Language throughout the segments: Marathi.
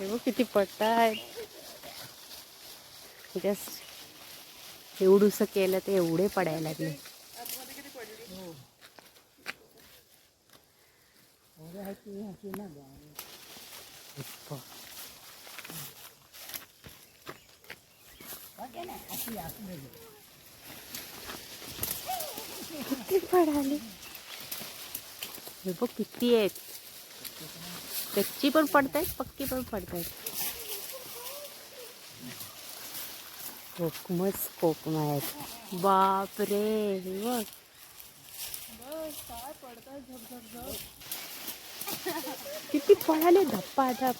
हे बघ किती पडताय जस्ट एवढूस केलं ते एवढे पडायला लागले. किती पडाले. हे बघ किती आहेत. कच्ची पण पडतायत पक्की पण पडतायत. कोकमच कोकम आहेत. बापरे हे बघ. किती पळाले धप्पा धप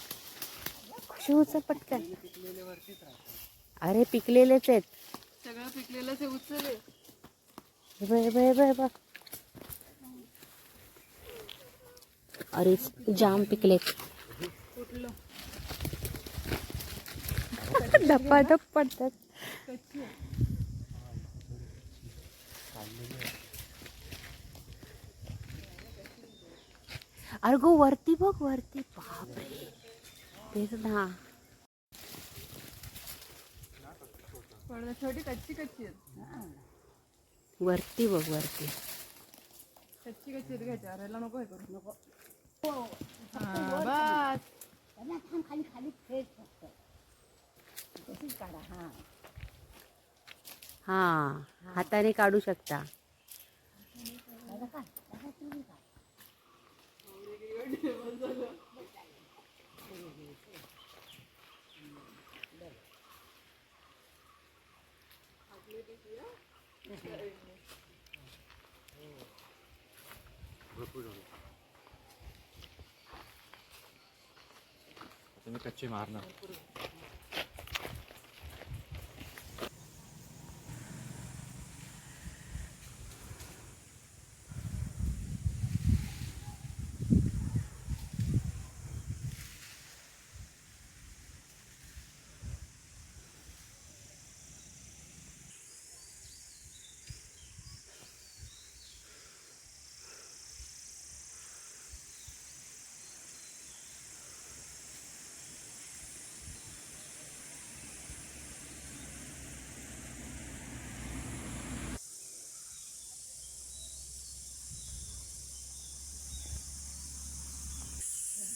शिवचं पटकन. अरे पिकलेलेच आहेत. सगळं पिकलेलं ते उचले. बघ, हे बघ, हे बघ, हे बघ. अरे जाम पिकलेत. कुठलं धप्पा धप पडतात. कच्ची आहे. अरे गो वरती बघ वरती. बापरे. तेच ना छोटी कच्ची कच्ची वरती बघ वरती. कच्ची कच्ची आहेत घ्यायच्या अरायला नको हे करू नको. हा, बस खाली खाली फेस फक्त तशीच काढा हा हा हाताने काढू शकता. दादा काय दादा तुम्ही काय आता मी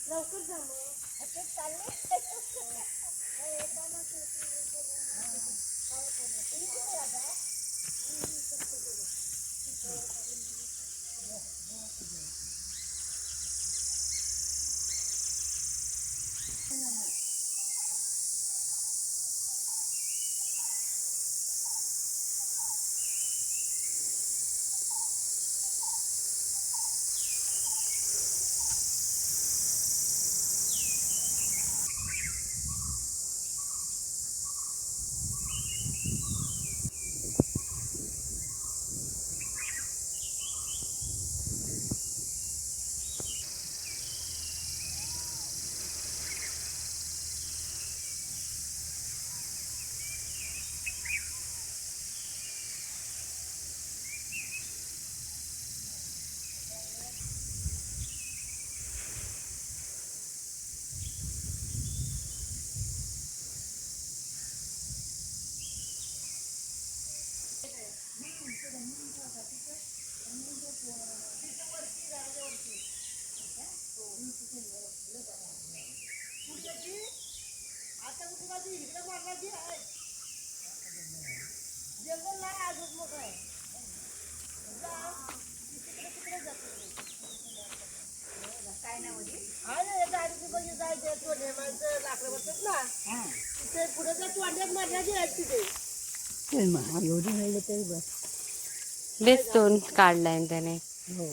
कच्चे मारणार एवढी राहिले तरी बस बेस दोन काढलाय त्याने. हो.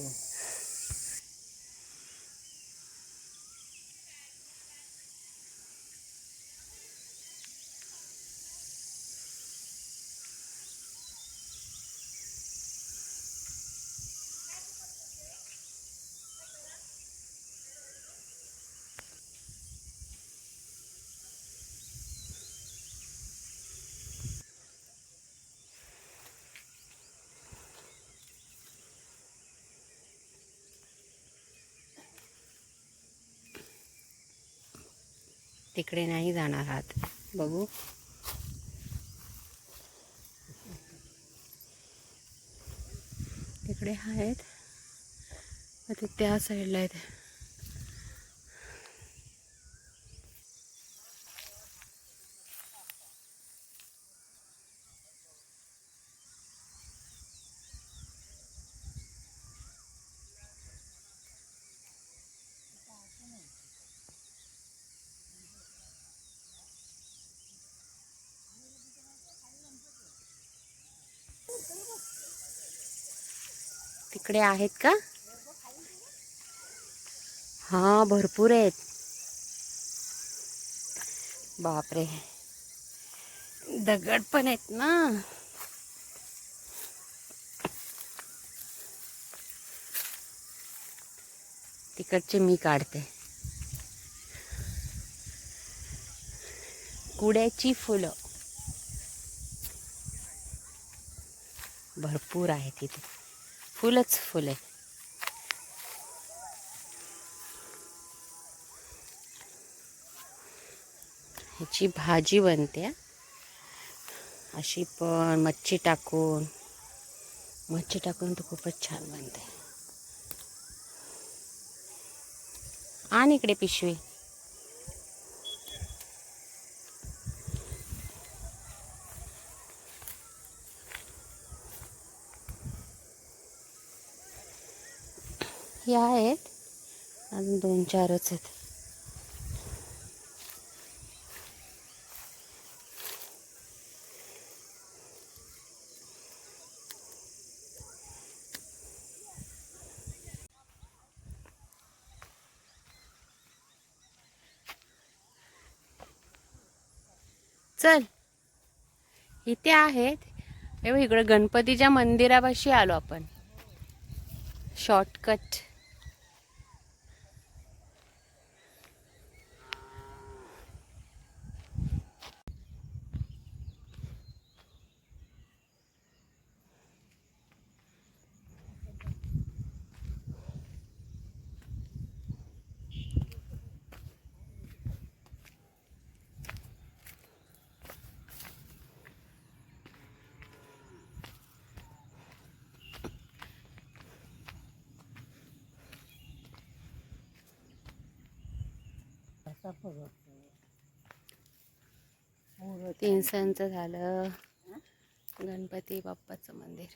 तिकडे नाही जाणार आहात. बघू. तिकडे आहेत. आता त्या साईडला आहेत. तिकडे आहेत का? हा भरपूर आहेत. बापरे. दगड पण आहेत ना? तिकडचे मी काढते. कुड्याची फुलं. भरपूर आहेत तिथे फुलच फुल. आहे ह्याची भाजी बनते. अशी पण मच्छी टाकून मच्छी टाकून तर खूपच छान बनते. आणि इकडे पिशवी. ह्या आहेत. अजून दोन चारच आहेत. चल. इथे आहेत. हे इकडं गणपतीच्या मंदिरापाशी आलो आपण. शॉर्टकट तीन सणचं झालं. गणपती बाप्पाचं मंदिर.